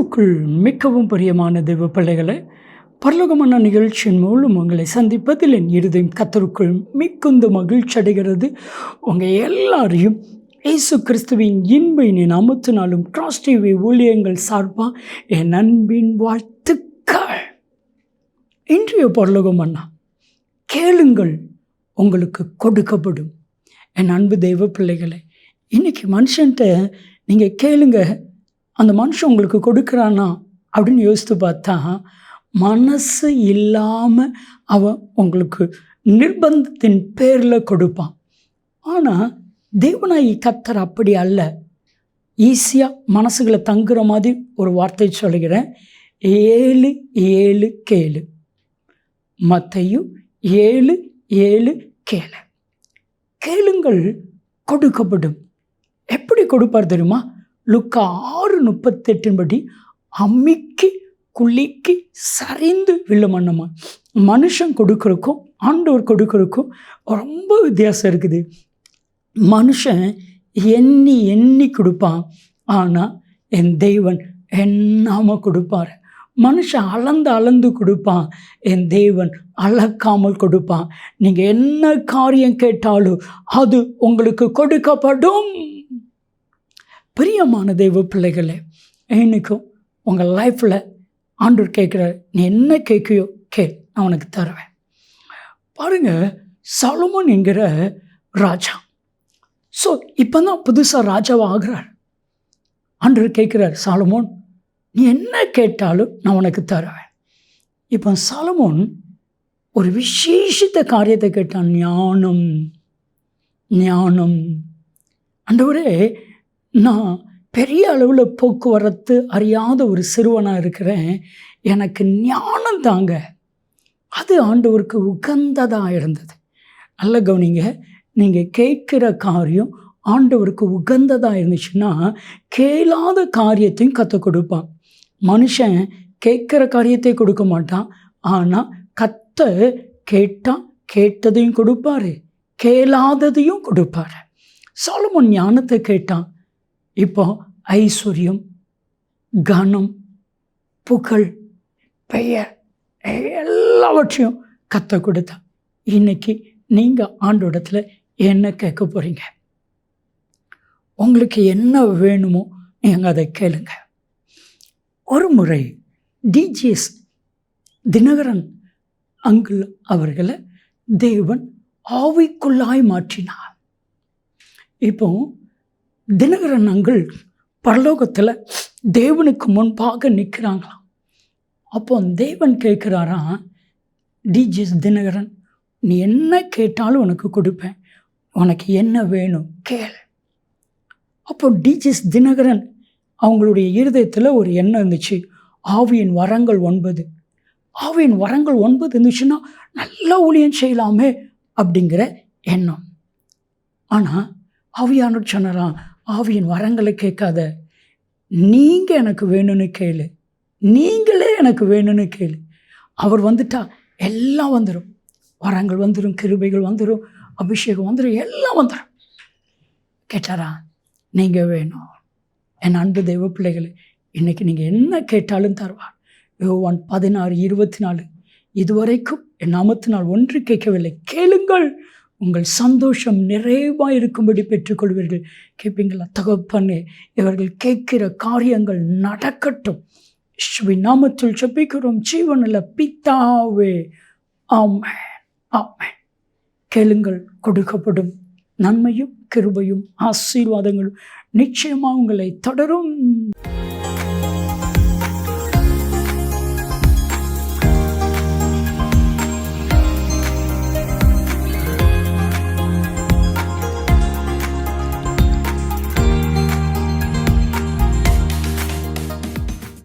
கிறிஸ்துக்குள் மிகவும் பிரியமான தெய்வ பிள்ளைகளை பரலோகமான நிகழ்ச்சியின் மூலம் உங்களை சந்திப்பதில் என் இருதயம் கத்தருக்குள் மிகுந்த மகிழ்ச்சி அடைகிறது. உங்கள் எல்லாரையும் இயேசு கிறிஸ்துவின் இன்பையின் இனி நாமத்தினாலும் கிராஸ் டிவி ஊழியங்கள் சார்பாக என் அன்பின் வாழ்த்துக்கள். இன்றைய பரலோகம் அண்ணா கேளுங்கள் உங்களுக்கு கொடுக்கப்படும். என் அன்பு தெய்வ பிள்ளைகளை இன்றைக்கி மனுஷன்ட்ட நீங்கள் கேளுங்கள் அந்த மனுஷன் உங்களுக்கு கொடுக்குறானா அப்படின்னு யோசித்து பார்த்தா மனசு இல்லாமல் அவன் உங்களுக்கு நிர்பந்தத்தின் பேரில் கொடுப்பான். ஆனால் தேவனாயி கத்தர் அப்படி அல்ல. ஈஸியாக மனசுகளை தங்குற மாதிரி ஒரு வார்த்தை சொல்கிறேன் ஏழு ஏழு கேளு. மத்தையும் ஏழு ஏழு கேளு. கேளுங்கள் கொடுக்கப்படும். எப்படி கொடுப்பார் தெரியுமா? லுக்கா முப்பத்தெட்டின் முப்பத்தெட்டின்படி அம்மிக்கு குள்ளிக்கு சரிந்து விழுமண்ணமா மனுஷன் கொடுக்குறக்கும் ஆண்டவர் கொடுக்குறக்கும் ரொம்ப வித்தியாசம் இருக்குது. மனுஷன் எண்ணி எண்ணி கொடுப்பான். ஆனால் என் தெய்வன் எண்ணாமல் கொடுப்பார். மனுஷன் அளந்து அளந்து கொடுப்பான். என் தேவன் அளக்காமல் கொடுப்பான். நீங்கள் என்ன காரியம் கேட்டாலும் அது உங்களுக்கு கொடுக்கப்படும். பிரியமான தெய்வ பிள்ளைகளே இன்னைக்கும் உங்கள் லைஃப்பில் ஆண்டவர் கேட்குறாரு நீ என்ன கேட்கியோ கேள் நான் உனக்கு தருவேன். பாருங்கள் சலமோன் என்கிற ராஜா. ஸோ இப்போ தான் புதுசாக ராஜாவாக ஆகிறார். ஆண்டவர் கேட்குறார் சாலமோன் நீ என்ன கேட்டாலும் நான் உனக்கு தருவேன். இப்போ சாலமோன் ஒரு விசேஷித்த காரியத்தை கேட்டான் ஞானம் ஞானம். ஆண்டவரே நான் பெரிய அளவில் போக்குவரத்து அறியாத ஒரு சிறுவனாக இருக்கிறேன். எனக்கு ஞானம் தாங்க. அது ஆண்டவருக்கு உகந்ததாக இருந்தது. நல்ல கவனிங்க நீங்கள் கேட்குற காரியம் ஆண்டவருக்கு உகந்ததாக இருந்துச்சுன்னா கேளாத காரியத்தையும் கற்றுக் கொடுப்பான். மனுஷன் கேட்குற காரியத்தை கொடுக்க மாட்டான். ஆனால் கத்த கேட்டால் கேட்டதையும் கொடுப்பாரு. கேளாததையும் கொடுப்பாரு. சாலமோன் ஞானத்தை கேட்டான். இப்போ ஐஸ்வர்யம் கனம் புகழ் பெயர் எல்லாவற்றையும் கத்த கொடுத்தா இன்னைக்கு நீங்கள் ஆண்டோடத்தில் என்ன கேட்க போகிறீங்க உங்களுக்கு என்ன வேணுமோ நீங்கள் அதை கேளுங்க. ஒரு முறை டிஜிஎஸ் தினகரன் அங்குள் அவர்களை தேவன் ஆவிக்குள்ளாய் மாற்றினார். இப்போ தினகரன் அங்குள் பரலோகத்தில் தேவனுக்கு முன்பாக நிற்கிறாங்களாம். அப்போ தேவன் கேட்குறாராம் டிஜிஎஸ் தினகரன் நீ என்ன கேட்டாலும் உனக்கு கொடுப்பேன். உனக்கு என்ன வேணும் கேள். அப்போ டிஜிஎஸ் தினகரன் அவங்களுடைய இருதயத்தில் ஒரு எண்ணம் இருந்துச்சு. ஆவியின் வரங்கள் ஒன்பது. ஆவியின் வரங்கள் ஒன்பது இருந்துச்சுன்னா நல்லா ஊழியம் செய்யலாமே அப்படிங்கிற எண்ணம். ஆனால் ஆவியானவர் சொன்னாராம் ஆவியின் வரங்களை கேட்காத. நீங்கள் எனக்கு வேணும்னு கேளு. நீங்களே எனக்கு வேணும்னு கேளு. அவர் வந்துட்டா எல்லாம் வந்துடும் வரங்கள் வந்துடும் கிருபைகள் வந்துடும் அபிஷேகம் வந்துடும் எல்லாம் வந்துடும் கேட்டாரா? நீங்கள் வேணும். என் அன்பு தெய்வ பிள்ளைகளை இன்றைக்கி நீங்கள் என்ன கேட்டாலும் தருவார். யோவான் பதினாறு இருபத்தி நாலு. இதுவரைக்கும் என் நாமத்தினால் ஒன்று கேட்கவில்லை. கேளுங்கள். உங்கள் சந்தோஷம் நிறைவாக இருக்கும்படி பெற்றுக்கொள்வீர்கள். கேட்பீங்களா தகப்பண்ணே இவர்கள் கேட்கிற காரியங்கள் நடக்கட்டும். ஸ்ரீ நாமத்தில் செப்பிக்கிறோம் ஜீவனில் பித்தாவே ஆமே ஆமே கேளுங்கள் கொடுக்கப்படும் நன்மையும் கிருபையும் ஆசீர்வாதங்களும் நிச்சயமாக உங்களை தொடரும்.